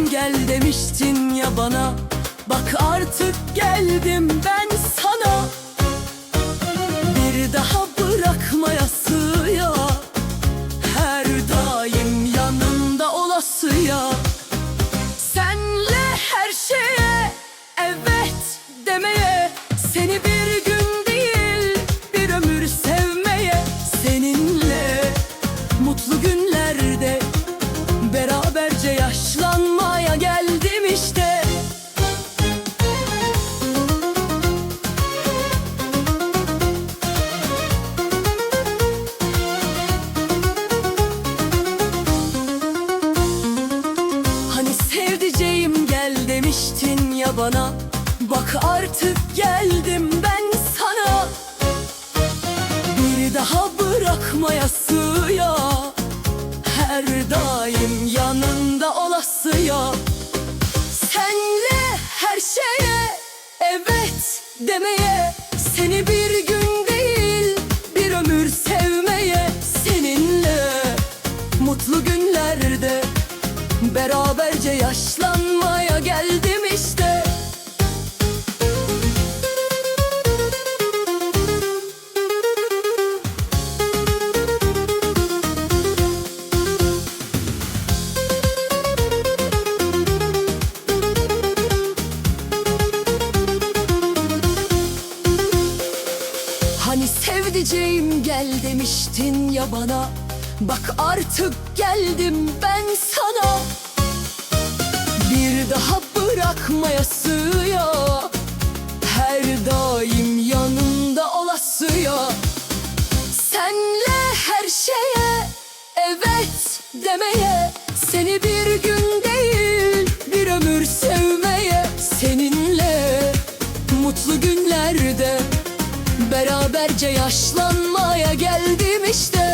Sen gel demiştin ya bana. Bak artık geldim ben sana. Bir daha bırakmaya sığya Her daim yanında olasıya. Senle her şeye evet demeye Seni bir Sevdiceğim gel demiştin ya bana. Bak artık geldim ben sana. Bir daha bırakmaya sığya. Her daim yanında olasıya Senle her şeye evet demeye. Seni bir gün değil bir ömür Beraberce yaşlanmaya geldim işte. Hani sevdiceğim gel demiştin ya bana Bak artık geldim ben sana demeye Seni bir gün değil bir ömür sevmeye Seninle mutlu günlerde Beraberce yaşlanmaya geldim işte